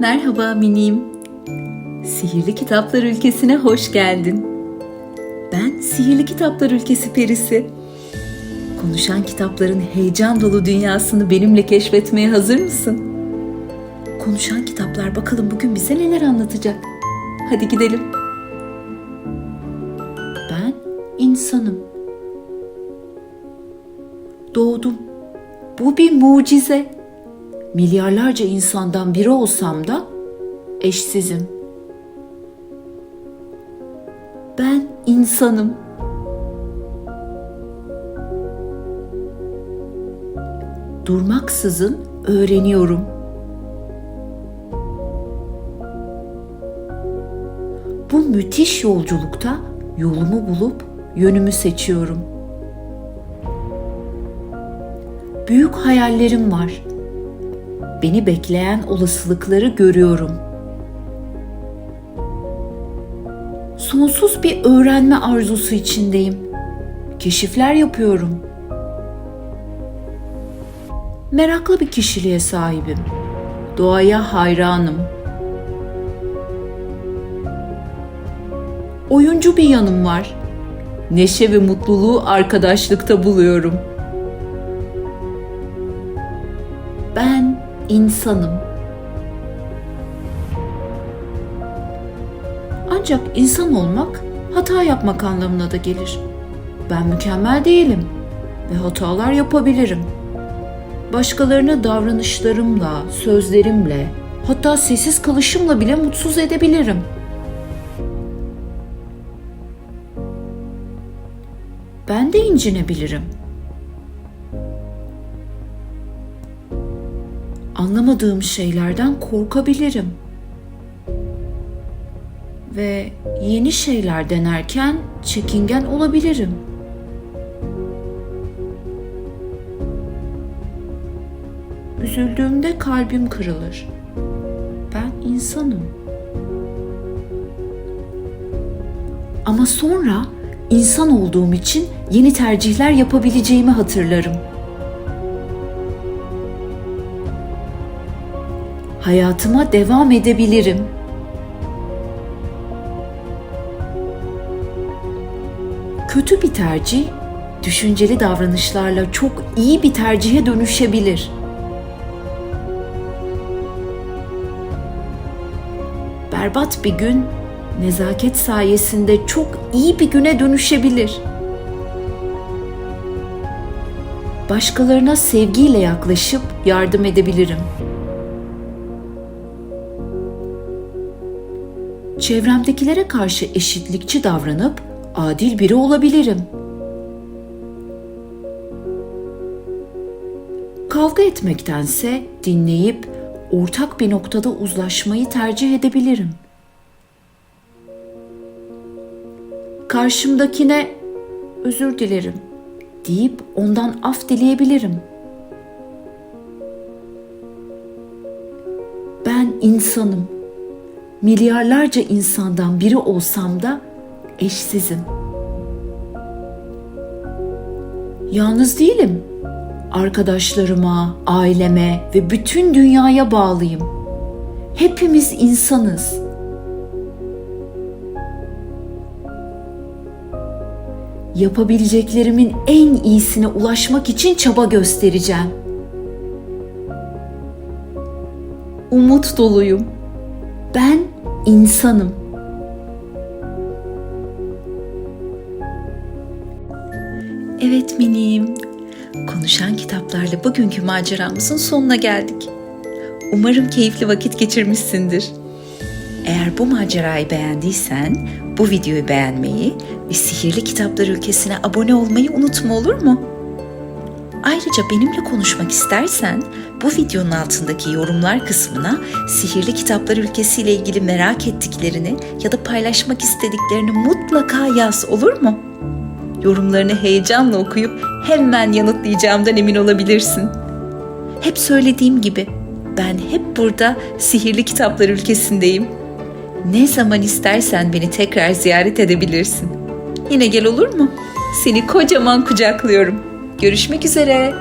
Merhaba minim. Sihirli Kitaplar Ülkesi'ne hoş geldin. Ben Sihirli Kitaplar Ülkesi perisi. Konuşan kitapların heyecan dolu dünyasını benimle keşfetmeye hazır mısın? Konuşan kitaplar bakalım bugün bize neler anlatacak. Hadi gidelim. Ben insanım. Doğdum. Bu bir mucize. Milyarlarca insandan biri olsam da eşsizim. Ben insanım. Durmaksızın öğreniyorum. Bu müthiş yolculukta yolumu bulup yönümü seçiyorum. Büyük hayallerim var. Beni bekleyen olasılıkları görüyorum. Sonsuz bir öğrenme arzusu içindeyim. Keşifler yapıyorum. Meraklı bir kişiliğe sahibim. Doğaya hayranım. Oyuncu bir yanım var. Neşe ve mutluluğu arkadaşlıkta buluyorum. İnsanım. Ancak insan olmak hata yapmak anlamına da gelir. Ben mükemmel değilim ve hatalar yapabilirim. Başkalarını davranışlarımla, sözlerimle, hatta sessiz kalışımla bile mutsuz edebilirim. Ben de incinebilirim. Anlamadığım şeylerden korkabilirim. Ve yeni şeyler denerken çekingen olabilirim. Üzüldüğümde kalbim kırılır. Ben insanım. Ama sonra insan olduğum için yeni tercihler yapabileceğimi hatırlarım. Hayatıma devam edebilirim. Kötü bir tercih düşünceli davranışlarla çok iyi bir tercihe dönüşebilir. Berbat bir gün nezaket sayesinde çok iyi bir güne dönüşebilir. Başkalarına sevgiyle yaklaşıp yardım edebilirim. Çevremdekilere karşı eşitlikçi davranıp adil biri olabilirim. Kavga etmektense dinleyip ortak bir noktada uzlaşmayı tercih edebilirim. Karşımdakine özür dilerim deyip ondan af dileyebilirim. Ben insanım. Milyarlarca insandan biri olsam da eşsizim. Yalnız değilim. Arkadaşlarıma, aileme ve bütün dünyaya bağlıyım. Hepimiz insanız. Yapabileceklerimin en iyisine ulaşmak için çaba göstereceğim. Umut doluyum. Ben insanım. Evet minim. Konuşan kitaplarla bugünkü maceramızın sonuna geldik. Umarım keyifli vakit geçirmişsindir. Eğer bu macerayı beğendiysen bu videoyu beğenmeyi ve Sihirli Kitaplar Ülkesi'ne abone olmayı unutma olur mu? Ayrıca benimle konuşmak istersen bu videonun altındaki yorumlar kısmına Sihirli Kitaplar Ülkesi ile ilgili merak ettiklerini ya da paylaşmak istediklerini mutlaka yaz olur mu? Yorumlarını heyecanla okuyup hemen yanıtlayacağımdan emin olabilirsin. Hep söylediğim gibi ben hep burada Sihirli Kitaplar Ülkesi'ndeyim. Ne zaman istersen beni tekrar ziyaret edebilirsin. Yine gel olur mu? Seni kocaman kucaklıyorum. Görüşmek üzere.